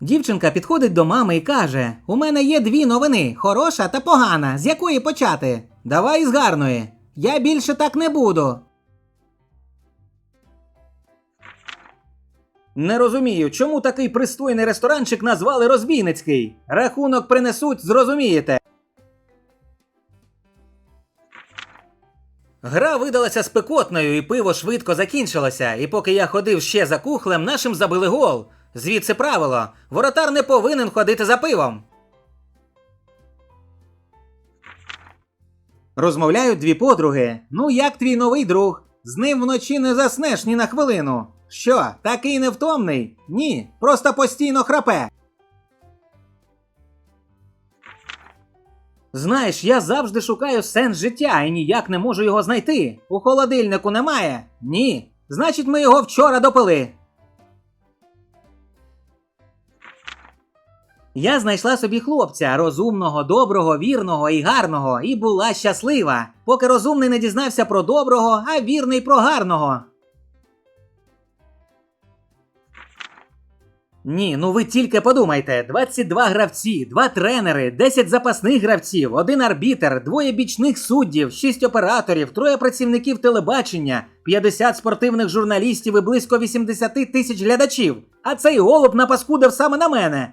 Дівчинка підходить до мами і каже: У мене є дві новини: хороша та погана. З якої почати? Давай з гарної. Я більше так не буду. Не розумію, чому такий пристойний ресторанчик назвали Розбійницький. Рахунок принесуть, зрозумієте. Гра видалася спекотною, і пиво швидко закінчилося. І поки я ходив ще за кухлем, нашим забили гол. Звідси правило: воротар не повинен ходити за пивом. Розмовляють дві подруги. Ну, як твій новий друг? З ним вночі не заснеш ні на хвилину. Що, такий невтомний? Ні, просто постійно храпе. Знаєш, я завжди шукаю сенс життя і ніяк не можу його знайти. У холодильнику немає? Ні. Значить, ми його вчора допили. Я знайшла собі хлопця розумного, доброго, вірного і гарного, і була щаслива, поки розумний не дізнався про доброго, а вірний про гарного. Ні, ну ви тільки подумайте: 22 гравці, 2 тренери, 10 запасних гравців, один арбітер, двоє бічних суддів, 6 операторів, троє працівників телебачення, 50 спортивних журналістів і близько 80 тисяч глядачів. А цей голуб напаскудив саме на мене.